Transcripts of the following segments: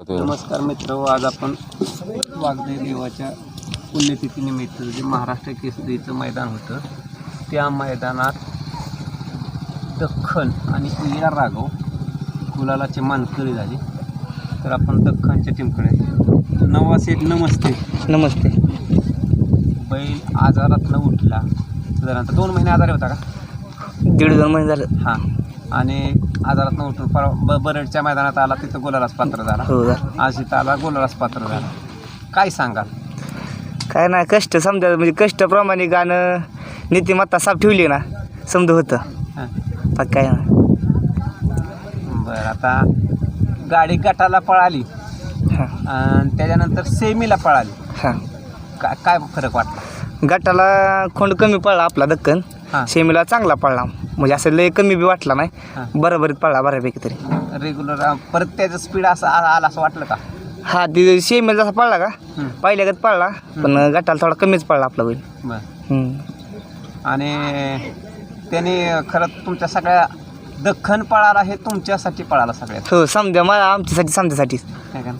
नमस्कार मित्र आज आपण वाघदेव देवाच्या पुण्यतिथीनिमित्त जे महाराष्ट्र केसरीचं मैदान होतं त्या मैदानात दख्खन आणि इया राघव गुलालाचे मानकरी झाले. तर आपण दख्खनच्या टीमकडे नवासेठ नमस्ते. नमस्ते. बैल आजारातनं उठला. साधारणतः दोन महिने आजारी होता का? दीड दोन महिने झालं. हां. आणि आजारातनं उठून पर ब बरडच्या मैदानात आला तिथं गोलालाच पात्र झाला. हो आला गोलालाच पात्र झाला. काय सांगाल? काय नाही कष्ट समजा म्हणजे कष्टप्रमाणे गाणं नीतिमत्ता साफ ठेवली ना समजा होतं. हां. काय नाही. बरं आता गाडी गटाला पळाली. हां. आणि त्याच्यानंतर सेमीला पळाली. हां. काय काय फरक वाटला? गटाला खोंड कमी पडला आपला दक्कन. हां. शेमीला चांगला पडला. म्हणजे असं लय कमी बी वाटला हां. नाही बरोबरीत पडला बऱ्यापैकी तरी. रेग्युलर परत त्याचं स्पीड असं आ- आला असं वाटलं का? हा ती शेमीला जसा पडला का? हं. पहिल्यागत पडला पण गटाला थोडा कमीच पडला आपला बैल. बरं. आणि त्याने खरं तुमच्या सगळ्या दख्खन पळाला हे तुमच्यासाठी पळाला सगळ्यात. हो समजा मला आमच्यासाठी समजासाठी. काय का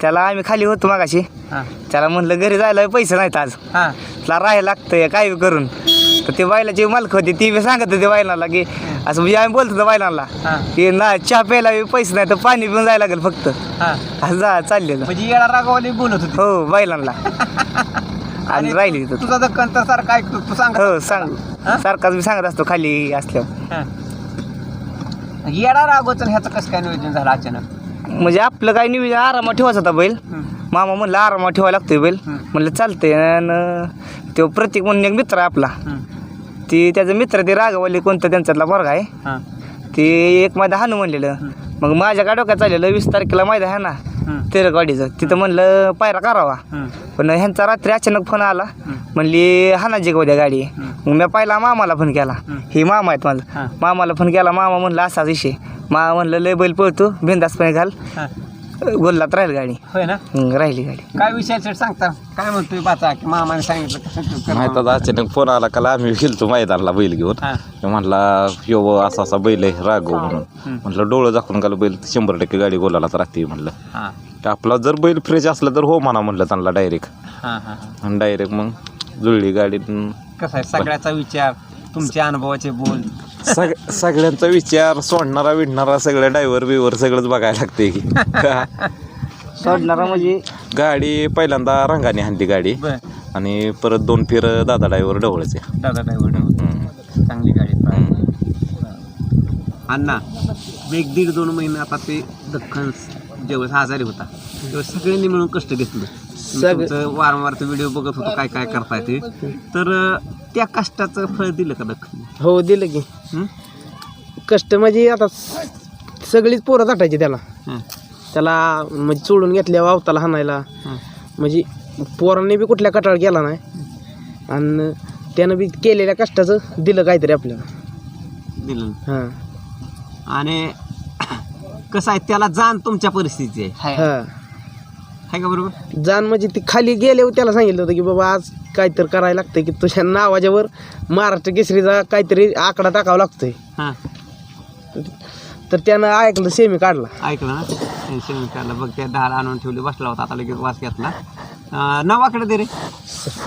त्याला आम्ही खाली होतो मागाशी. हां. त्याला म्हणलं घरी जायला पैसे नाहीत आज. हां. त्याला राहायला लागतंय काय बी करून. तर ते बैलाची मालक होती ती बी सांगत होते बैलाला की असं म्हणजे आम्ही बोलतो होतो बैलांना हां. की ना चहा प्यायला बी पैसे नाही तर पाणी पिऊन जायला लागेल फक्त. हां. असं जा चाललेलं. म्हणजे येळा रागावाली बोलत होती. हो बैलांना आणि राहिली तिथं. तुझा दख्खन तर सारखं ऐकतो तू सांग हो सांग. हा? सारखाच मी सांगत असतो खाली असल्यावर. हां. येडा रागवचं ह्याचं कसं काय नियोजन झालं अचानक? म्हणजे आपलं काय नियोजन आरामात ठेवायचं होता बैल. मामा म्हणलं आरामात ठेवायला लागतोय बैल. म्हणलं चालतंय. आणि तो प्रतीक म्हणून एक मित्र आहे आपला. ती त्याचा मित्र ते रागवाली कोणतं त्यांच्यातला पोरगा आहे हां. ते एक मैदा हाणू म्हणलेलं मग माझ्या काय डोक्यात चाललेलं वीस तारखेला मैदा आहे ना. तेरगाडीचं तिथं म्हणलं पायरा करावा. पण ह्यांचा रात्री अचानक फोन आला. म्हणली हानाजी का उद्या गाडी. मग मी पहिला मामाला फोन केला हं. मामा आहेत माझं. मामाला फोन केला मामा म्हणलं असाच विषय मामा म्हणलं लय बैल पळतो बिंदासपणे घाल. गोल्लात राहील गाडी. होय ना? हं, राहिली गाडी. काय विषय सेट सांगता. काय म्हणतोय बाचा? की मामाने सांगितलं कसं कर अचानक फोन आला का आम्ही गेलतो मैदानाला बैल घेऊन. हां. मी म्हणला यो असा असा बैल आहे राघव म्हणून. म्हटलं डोळं झाकून गेलं बैल शंभर टक्के गाडी गोलालाच राहते म्हणलं. हां. तर आपला जर बैल फ्रेश असला तर हो म्हणा म्हणलं त्यांना डायरेक्ट हां, हां, हां. डायरेक्ट मग जुळली गाडी. कसं आहे? सगळ्याचा विचार तुमच्या अनुभवाचे बोल. सग सगळ्यांचा विचार सोडणारा विडणारा सगळं ड्रायव्हर बिवर सगळंच बघायला लागते की. का? सोडणारा म्हणजे? गाडी पहिल्यांदा रंगाने हाणली गाडी. बर. आणि परत दोन फिर दादा ड्रायव्हर ढवळचे दादा ड्रायव्हर चांगली गाडी अण्णा एक दीड दोन महिने आता ते दख्खन हा आजारी होता. तेव्हा सगळ्यांनी मिळून कष्ट घेतलं. तुमचं वारंवार ते व्हिडिओ बघत होतो काय काय करताय ते. तर त्या कष्टाचं फळ दिलं का दख्खन हो दिलं की? कष्ट म्हणजे आता सगळीच पोरं जाटायची त्याला. त्याला म्हणजे सोडून घेतल्या वावताला हाणायला. म्हणजे पोरांनी बी कुठल्या कटाळ केला नाही. आणि त्यानं बी केलेल्या कष्टाचं दिलं काहीतरी आपल्याला. दिलं. हां. आणि कसं आहे त्याला जाण तुमच्या परिस्थितीची आहे. हां. आहे का बरोबर? जाण म्हणजे ती खाली गेल्यावर त्याला सांगितलं होतं की बाबा आज काहीतरी करायला लागतंय की तुझ्या नावाच्यावर महाराष्ट्र केसरीचा काहीतरी आकडा टाकावा लागतोय. हां. तर त्यानं ऐकलं सेमी काढला. ऐकलं ना? सेमी काढलं. बघ त्या दहाला आणून ठेवली बसला होता आता लगेच वास घेतला. अं, नवाकडे दे रे.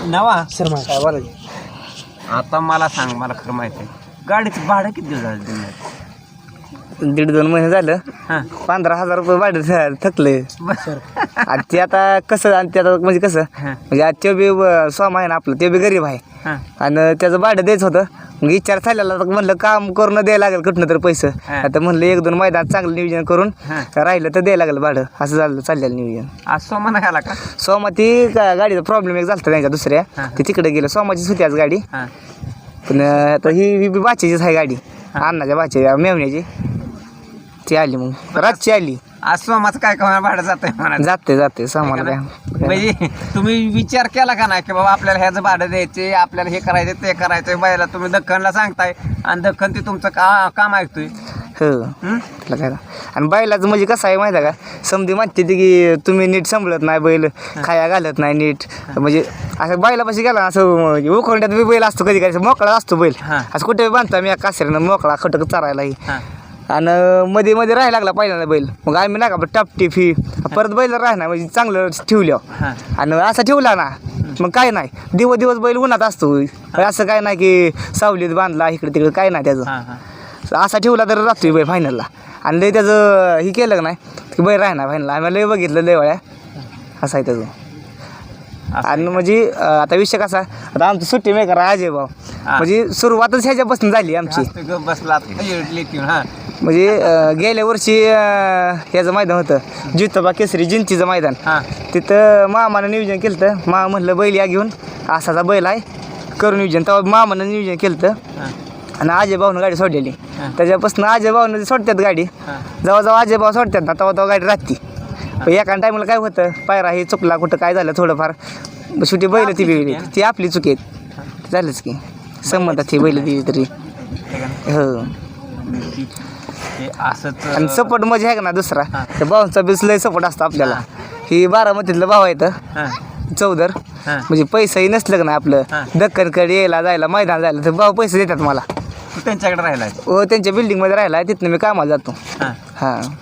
नवा? सर काय बोला आता मला सांग मला खरं माहिती आहे. गाडीचं भाडं किती दिवस झालं दीड दोन महिने झालं हां. पंधरा हजार रुपये भाडं थ- थकले. बरं. आणि ते आता कसं आणि ते आता म्हणजे कसं हां. म्हणजे आज ते बी अं, स्वाम आहे ना आपलं ते बी गरीब आहे. हां. आणि त्याचं भाडं द्यायचं होतं. मग विचार चाललेला तर म्हणलं काम करून द्यायला लागेल कुठनं तर पैसे. हा. आता म्हणलं एक दोन मैदान चांगलं नियोजन करून हा. राहिलं तर द्यायला लागेल भाडं. असं झालं चाललेलं नियोजन. आज सोमा नाही आला का? सोमा ती गा- गाडीचा प्रॉब्लेम एक झाला त्यांच्या दुसऱ्या. हा. ती तिकडे गेलं. सोमाचीच होती आज गाडी. हां. पण अं, आता ही ही बी बाचीचीच आहे गाडी. अण्णाच्या बाची मेवण्याची. ती आली मग. रातची आली. आज सोमाचं काय काय भाडं जात आहे म्हणा जाते जाते सामान काय म्हणजे तुम्ही विचार केला का नाही की बाबा आपल्याला ह्याचं भाडं द्यायचे आपल्याला हे करायचं ते करायचं बायला तुम्ही दख्खनला सांगताय आणि दख्खन ते तुमचं का काम ऐकतोय. हो. हं? त्याला काय आणि बैलाचं म्हणजे कसं आहे माहिती आहे का? समधी म्हणते ती की तुम्ही नीट सांभाळत नाही बैल खाया घालत नाही नीट. म्हणजे असं बैलापाशी गेला असं उखंड्यात बी बैल असतो कधी कधी मोकळा असतो बैल. हां. असं कुठे बांधतो मी कासऱ्यानं मोकळा खटक चारायलाही. हां. आणि मध्ये मध्ये राहायला लागला पहिल्यांदा बैल. मग आम्ही नाही का टापटी फी परत बैल राहणार म्हणजे चांगलं ठेवलं. आणि असा ठेवला ना मग काय नाही. दिवस दिवस बैल उन्हात असतो. असं काय नाही की सावलीत बांधला इकडे तिकडे काय नाही त्याचं. असा ठेवला तर राहतोय बैल फायनलला आणि लय त्याचं हे केलं का नाही की बैल राहणार फायनलला आम्ही लय बघितलं लय वेळा. असं आहे त्याचं. आणि म्हणजे आता विषय कसा आता आमचं सुट्टी मेकर अजय भाऊ. हा. म्हणजे सुरुवातच ह्याच्यापासून झाली आमची. जास्त गप बसला लेखीन हां. म्हणजे अं, गेल्या वर्षी अं, ह्याचं मैदान होतं जितोबा केसरी जिंतीचं मैदान. हां. तिथं मामानं नियोजन केलं तर मामा म्हणलं बैल या घेऊन असाचा बैल आहे करू नियोजन. तेव्हा मामानं नियोजन केलं तर हां. आणि अजय भाऊनं गाडी सोडलेली. त्याच्यापासून अजय भाऊनं सोडतात गाडी हां. जेव्हा जेव्हा भाऊ सोडतात ना तेव्हा तेव्हा गाडी राहते. पण एका टायमाला काय होतं पायरा हे चुकला कुठं काय झालं थोडंफार. शेवटी बैल ती ना? ती आपली चुकी आहे. झालंच की. संबंधात ही बैल दिली तरी. हो. ती- हे असंच आणि सपोर्ट म्हणजे आहे का ना दुसरा? हा. त्या भाऊंचा बीस लय सपोर्ट असतो आपल्याला. हा. ही बारामतीतलं भाव आहे तर हां. चौदर हां. म्हणजे पैसाही नसलं का ना आपलं? हा. दक्कनकडे यायला जायला मैदान जायला तर भाऊ पैसे देतात मला. तू त्यांच्याकडे राहिलाय. व त्यांच्या बिल्डिंगमध्ये राहिला तिथनं मी कामाला जातो. हां. हां.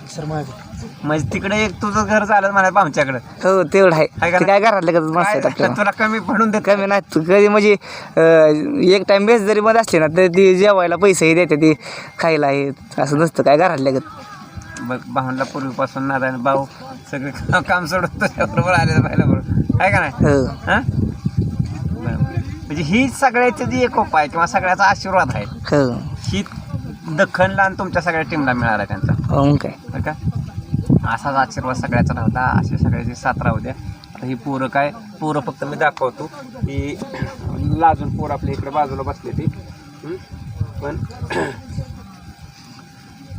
म्हणजे तिकडे एक तुझं घर झालं म्हणा आमच्याकडे. हो तेवढं आहे. आहे का ते काय घरातलं का मस्त तुला कमी पडून देत. कमी नाही तू कधी म्हणजे अं, एक टाइम बेस जरी मध्ये असले ना तर ती जेवायला पैसेही देते ती खायला आहे असं नसतं. काय घरातल्या गत बघ भावनला पूर्वीपासून नारायण भाऊ सगळे काम- काम सोडून तुझ्याबरोबर आले पाहिलं बरोबर. आहे का नाही? हो. हां? बरं. म्हणजे ही सगळ्याची जी एक उपाय किंवा सगळ्याचा आशीर्वाद आहे हो. ही दख्खनला आणि तुमच्या सगळ्या टीमला मिळाला त्यांचा. हो मग काय. बरं का? असाच आशीर्वाद सगळ्याचा नव्हता असे सगळ्याची साथ राहू द्या. आता ही पोरं काय पोरं फक्त मी दाखवतो. की लाजून पोरं आपल्या इकडे बाजूला बसले ती? पण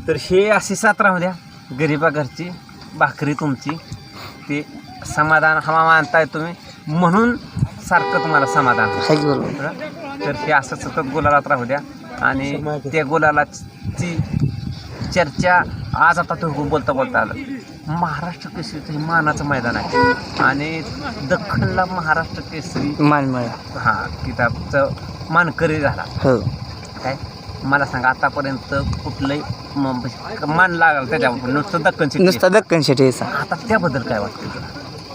तर हे अशी साथ राहू द्या. गरिबा घरची भाकरी तुमची ते समाधान हवा मानताय तुम्ही. म्हणून सारखं तुम्हाला समाधान? तर हे असं सतत गुलालात राहू द्या. आणि त्या गुलालाची चर्चा आज आता तो बोलता बोलता आलं. महाराष्ट्र केसरीचं हे मानाचं मैदान आहे. आणि दख्खनला महाराष्ट्र केसरी मान मिळा हा किताबचं मानकरी झाला. हो. काय? मला सांगा आतापर्यंत कुठलंही म- मान लागला त्याच्यावर नुसतं दख्खनची नुसता दक्कन शेट आता त्याबद्दल काय वाटतं तुला?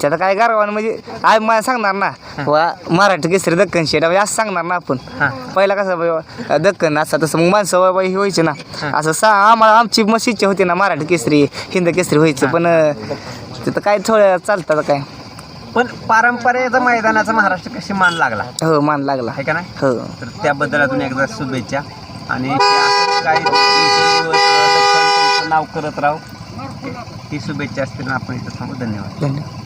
त्याला काय करावं म्हणजे आय मला सांगणार ना. वा मराठी केसरी दक्कन शेट असं सांगणार ना आपण. पहिला कसं दक्कन असं तसं मग माणसं बाबा हे व्हायचे ना. असं सा आम्हाला आमची मस्त इच्छा होती ना मराठी केसरी हिंद केसरी व्हायचं. पण तिथं काय थोडं चालतं काय. पण पारंपरेचं मैदानाचा महाराष्ट्र कशी मान लागला? हो मान लागला. आहे का नाही? हो. तर त्याबद्दल अजून एकदा शुभेच्छा. आणि काही नाव करत राहू. ही शुभेच्छा असतील ना आपण इथं थांबू. धन्यवाद. धन्यवाद.